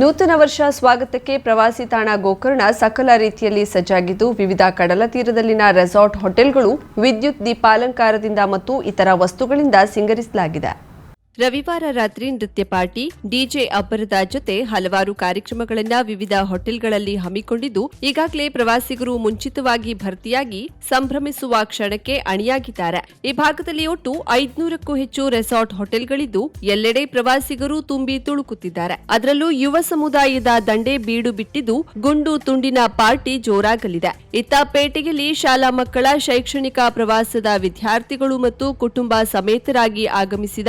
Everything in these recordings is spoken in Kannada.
ನೂತನ ವರ್ಷ ಸ್ವಾಗತಕ್ಕೆ ಪ್ರವಾಸಿ ತಾಣ ಗೋಕರ್ಣ ಸಕಲ ರೀತಿಯಲ್ಲಿ ಸಜ್ಜಾಗಿದ್ದು ವಿವಿಧ ಕಡಲ ತೀರದಲ್ಲಿನ ರೆಸಾರ್ಟ್ ಹೋಟೆಲ್ಗಳು, ವಿದ್ಯುತ್ ದೀಪಾಲಂಕಾರದಿಂದ ಮತ್ತು ಇತರ ವಸ್ತುಗಳಿಂದ ಸಿಂಗರಿಸಲಾಗಿದೆ. ರವಿವಾರ ರಾತ್ರಿ ನೃತ್ಯ ಪಾರ್ಟಿ, ಡಿಜೆ ಅಬ್ಬರದ ಜೊತೆ ಹಲವಾರು ಕಾರ್ಯಕ್ರಮಗಳನ್ನ ವಿವಿಧ ಹೋಟೆಲ್ಗಳಲ್ಲಿ ಹಮ್ಮಿಕೊಂಡಿದ್ದು, ಈಗಾಗಲೇ ಪ್ರವಾಸಿಗರು ಮುಂಚಿತವಾಗಿ ಭರ್ತಿಯಾಗಿ ಸಂಭ್ರಮಿಸುವ ಕ್ಷಣಕ್ಕೆ ಅಣಿಯಾಗಿದ್ದಾರೆ. ಈ ಭಾಗದಲ್ಲಿ ಒಟ್ಟು ಐದ್ನೂರಕ್ಕೂ ಹೆಚ್ಚು ರೆಸಾರ್ಟ್ ಹೋಟೆಲ್ಗಳಿದ್ದು, ಎಲ್ಲೆಡೆ ಪ್ರವಾಸಿಗರು ತುಂಬಿ ತುಳುಕುತ್ತಿದ್ದಾರೆ. ಅದರಲ್ಲೂ ಯುವ ಸಮುದಾಯದ ದಂಡೆ ಬೀಡು ಬಿಟ್ಟಿದ್ದು, ಗುಂಡು ತುಂಡಿನ ಪಾರ್ಟಿ ಜೋರಾಗಲಿದೆ. ಇತ್ತ ಪೇಟೆಯಲ್ಲಿ ಶಾಲಾ ಮಕ್ಕಳ ಶೈಕ್ಷಣಿಕ ಪ್ರವಾಸದ ವಿದ್ಯಾರ್ಥಿಗಳು ಮತ್ತು ಕುಟುಂಬ ಸಮೇತರಾಗಿ ಆಗಮಿಸಿದ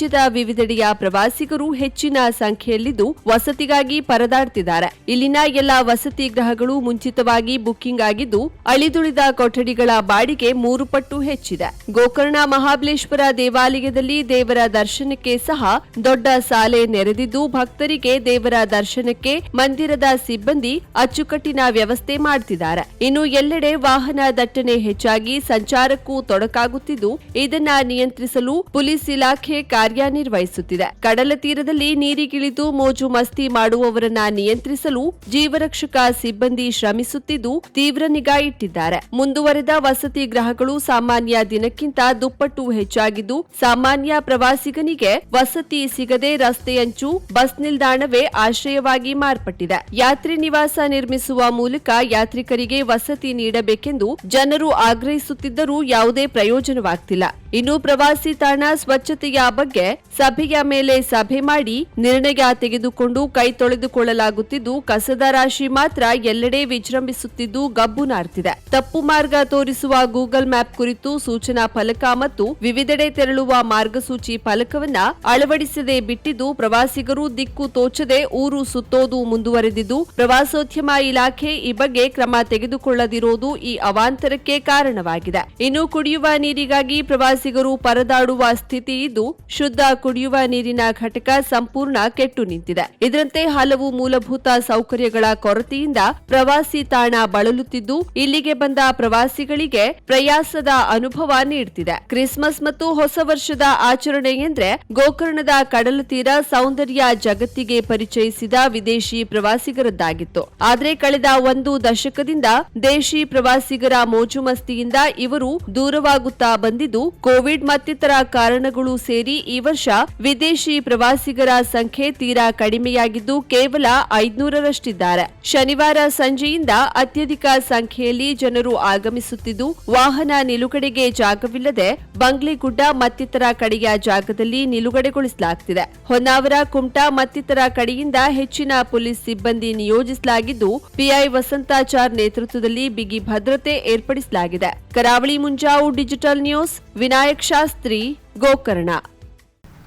ರಾಜ್ಯದ ವಿವಿಧೆಡೆಯ ಪ್ರವಾಸಿಗರು ಹೆಚ್ಚಿನ ಸಂಖ್ಯೆಯಲ್ಲಿದ್ದು ವಸತಿಗಾಗಿ ಪರದಾಡ್ತಿದ್ದಾರೆ. ಇಲ್ಲಿನ ಎಲ್ಲ ವಸತಿ ಗೃಹಗಳು ಮುಂಚಿತವಾಗಿ ಬುಕ್ಕಿಂಗ್ ಆಗಿದ್ದು, ಅಳಿದುಳಿದ ಕೊಠಡಿಗಳ ಬಾಡಿಗೆ ಮೂರು ಪಟ್ಟು ಹೆಚ್ಚಿದೆ. ಗೋಕರ್ಣ ಮಹಾಬಲೇಶ್ವರ ದೇವಾಲಯದಲ್ಲಿ ದೇವರ ದರ್ಶನಕ್ಕೆ ಸಹ ದೊಡ್ಡ ಸಾಲೆ ನೆರೆದಿದ್ದು, ಭಕ್ತರಿಗೆ ದೇವರ ದರ್ಶನಕ್ಕೆ ಮಂದಿರದ ಸಿಬ್ಬಂದಿ ಅಚ್ಚುಕಟ್ಟಿನ ವ್ಯವಸ್ಥೆ ಮಾಡುತ್ತಿದ್ದಾರೆ ಇನ್ನು ಎಲ್ಲೆಡೆ ವಾಹನ ದಟ್ಟಣೆ ಹೆಚ್ಚಾಗಿ ಸಂಚಾರಕ್ಕೂ ತೊಡಕಾಗುತ್ತಿದ್ದು, ಇದನ್ನ ನಿಯಂತ್ರಿಸಲು ಪೊಲೀಸ್ ಇಲಾಖೆ ಕಾರ್ಯನಿರ್ವಹಿಸುತ್ತಿದೆ. ಕಡಲ ತೀರದಲ್ಲಿ ನೀರಿಗಿಳಿದು ಮೋಜು ಮಸ್ತಿ ಮಾಡುವವರನ್ನ ನಿಯಂತ್ರಿಸಲು ಜೀವರಕ್ಷಕ ಸಿಬ್ಬಂದಿ ಶ್ರಮಿಸುತ್ತಿದ್ದು ತೀವ್ರ ನಿಗಾ ಇಟ್ಟಿದ್ದಾರೆ. ಮುಂದುವರೆದ ವಸತಿ ಗ್ರಹಗಳು ಸಾಮಾನ್ಯ ದಿನಕ್ಕಿಂತ ದುಪ್ಪಟ್ಟು ಹೆಚ್ಚಾಗಿದ್ದು, ಸಾಮಾನ್ಯ ಪ್ರವಾಸಿಗನಿಗೆ ವಸತಿ ಸಿಗದೆ ರಸ್ತೆಯಂಚು ಬಸ್ ನಿಲ್ದಾಣವೇ ಆಶ್ರಯವಾಗಿ ಮಾರ್ಪಟ್ಟಿದೆ. ಯಾತ್ರಿ ನಿವಾಸ ನಿರ್ಮಿಸುವ ಮೂಲಕ ಯಾತ್ರಿಕರಿಗೆ ವಸತಿ ನೀಡಬೇಕೆಂದು ಜನರು ಆಗ್ರಹಿಸುತ್ತಿದ್ದರೂ ಯಾವುದೇ ಪ್ರಯೋಜನವಾಗ್ತಿಲ್ಲ. ಇನ್ನು ಪ್ರವಾಸಿ ತಾಣ ಸ್ವಚ್ಛತೆಯ ಬಗ್ಗೆ ಸಭೆಯ ಮೇಲೆ ಸಭೆ ಮಾಡಿ ನಿರ್ಣಯ ತೆಗೆದುಕೊಂಡು ಕೈ ತೊಳೆದುಕೊಳ್ಳಲಾಗುತ್ತಿದ್ದು, ಕಸದ ರಾಶಿ ಮಾತ್ರ ಎಲ್ಲೆಡೆ ವಿಜೃಂಭಿಸುತ್ತಿದ್ದು ಗಬ್ಬು ನಾರ್ತಿದೆ. ತಪ್ಪು ಮಾರ್ಗ ತೋರಿಸುವ ಗೂಗಲ್ ಮ್ಯಾಪ್ ಕುರಿತು ಸೂಚನಾ ಫಲಕ ಮತ್ತು ವಿವಿಧೆಡೆ ತೆರಳುವ ಮಾರ್ಗಸೂಚಿ ಫಲಕವನ್ನ ಅಳವಡಿಸದೆ ಬಿಟ್ಟಿದ್ದು, ಪ್ರವಾಸಿಗರು ದಿಕ್ಕು ತೋಚದೆ ಊರು ಸುತ್ತೋದು ಮುಂದುವರೆದಿದ್ದು, ಪ್ರವಾಸೋದ್ಯಮ ಇಲಾಖೆ ಈ ಬಗ್ಗೆ ಕ್ರಮ ತೆಗೆದುಕೊಳ್ಳದಿರೋದು ಈ ಅವಾಂತರಕ್ಕೆ ಕಾರಣವಾಗಿದೆ. ಇನ್ನು ಕುಡಿಯುವ ನೀರಿಗಾಗಿ ಪ್ರವಾಸಿಗರು ಪರದಾಡುವ ಸ್ಥಿತಿ ಇದ್ದು, ಶುದ್ಧ ಕುಡಿಯುವ ನೀರಿನ ಘಟಕ ಸಂಪೂರ್ಣ ಕೆಟ್ಟು ನಿಂತಿದೆ. ಇದರಂತೆ ಹಲವು ಮೂಲಭೂತ ಸೌಕರ್ಯಗಳ ಕೊರತೆಯಿಂದ ಪ್ರವಾಸಿ ತಾಣ ಬಳಲುತ್ತಿದ್ದು, ಇಲ್ಲಿಗೆ ಬಂದ ಪ್ರವಾಸಿಗಳಿಗೆ ಪ್ರಯಾಸದ ಅನುಭವ ನೀಡುತ್ತಿದೆ ಕ್ರಿಸ್ಮಸ್ ಮತ್ತು ಹೊಸ ವರ್ಷದ ಆಚರಣೆ ಎಂದ್ರೆ, ಗೋಕರ್ಣದ ಕಡಲ ತೀರ ಸೌಂದರ್ಯ ಜಗತ್ತಿಗೆ ಪರಿಚಯಿಸಿದ ವಿದೇಶಿ ಪ್ರವಾಸಿಗರದ್ದಾಗಿತ್ತು. ಆದರೆ ಕಳೆದ ಒಂದು ದಶಕದಿಂದ ದೇಶಿ ಪ್ರವಾಸಿಗರ ಮೋಜು ಮಸ್ತಿಯಿಂದ ಇವರು ದೂರವಾಗುತ್ತಾ ಬಂದಿದ್ದು ಕೋವಿಡ್ ಮತ್ತಿತರ ಕಾರಣಗಳು ಸೇರಿ ಈ ವರ್ಷ ವಿದೇಶಿ ಪ್ರವಾಸಿಗರ ಸಂಖ್ಯೆ ತೀರಾ ಕಡಿಮೆಯಾಗಿದ್ದು ಕೇವಲ ಐದುನೂರರಷ್ಟಿದ್ದಾರೆ. ಶನಿವಾರ ಸಂಜೆಯಿಂದ ಅತ್ಯಧಿಕ ಸಂಖ್ಯೆಯಲ್ಲಿ ಜನರು ಆಗಮಿಸುತ್ತಿದ್ದು, ವಾಹನ ನಿಲುಗಡೆಗೆ ಜಾಗವಿಲ್ಲದೆ ಬಂಗ್ಲೆಗುಡ್ಡ ಮತ್ತಿತರ ಕಡೆಯ ಜಾಗದಲ್ಲಿ ನಿಲುಗಡೆಗೊಳಿಸಲಾಗುತ್ತಿದೆ ಹೊನ್ನಾವರ, ಕುಮಟಾ ಮತ್ತಿತರ ಕಡೆಯಿಂದ ಹೆಚ್ಚಿನ ಪೊಲೀಸ್ ಸಿಬ್ಬಂದಿ ನಿಯೋಜಿಸಲಾಗಿದ್ದು, ಪಿಐ ವಸಂತಾಚಾರ್ ನೇತೃತ್ವದಲ್ಲಿ ಬಿಗಿ ಭದ್ರತೆ ಏರ್ಪಡಿಸಲಾಗಿದೆ. Karavali Munjavu digital news Vinayak Shastri Gokarna.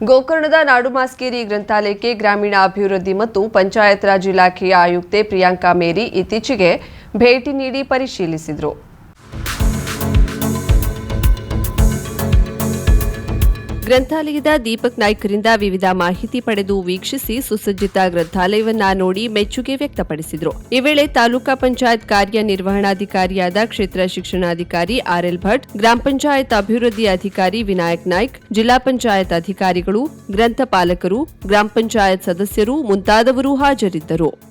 ಗೋಕರ್ಣದ Nadumaskeri ಗ್ರಂಥಾಲಯಕ್ಕೆ ಗ್ರಾಮೀಣ ಅಭಿವೃದ್ಧಿ ಮತ್ತು ಪಂಚಾಯತ್ ರಾಜ್ ಇಲಾಖೆಯ ಆಯುಕ್ತೆ ಪ್ರಿಯಾಂಕಾ ಮೇರಿ ಇತ್ತೀಚೆಗೆ ಭೇಟಿ ನೀಡಿ ಪರಿಶೀಲಿಸಿದರು. ಗ್ರಂಥಾಲಯದ ದೀಪಕ್ ನಾಯ್ಕರಿಂದ ವಿವಿಧ ಮಾಹಿತಿ ಪಡೆದು ವೀಕ್ಷಿಸಿ ಸುಸಜ್ಜಿತ ಗ್ರಂಥಾಲಯವನ್ನ ನೋಡಿ ಮೆಚ್ಚುಗೆ ವ್ಯಕ್ತಪಡಿಸಿದರು. ಈ ವೇಳೆ ತಾಲೂಕಾ ಪಂಚಾಯತ್ ಕಾರ್ಯನಿರ್ವಹಣಾಧಿಕಾರಿಯಾದ ಕ್ಷೇತ್ರ ಶಿಕ್ಷಣಾಧಿಕಾರಿ ಆರ್ಎಲ್ ಭಟ್, ಗ್ರಾಮ ಪಂಚಾಯತ್ ಅಭಿವೃದ್ಧಿ ಅಧಿಕಾರಿ ವಿನಾಯಕ್ ನಾಯ್ಕ್, ಜಿಲ್ಲಾ ಪಂಚಾಯತ್ ಅಧಿಕಾರಿಗಳು ಗ್ರಂಥಪಾಲಕರು ಗ್ರಾಮ ಪಂಚಾಯತ್ ಸದಸ್ಯರು ಮುಂತಾದವರು ಹಾಜರಿದ್ದರು.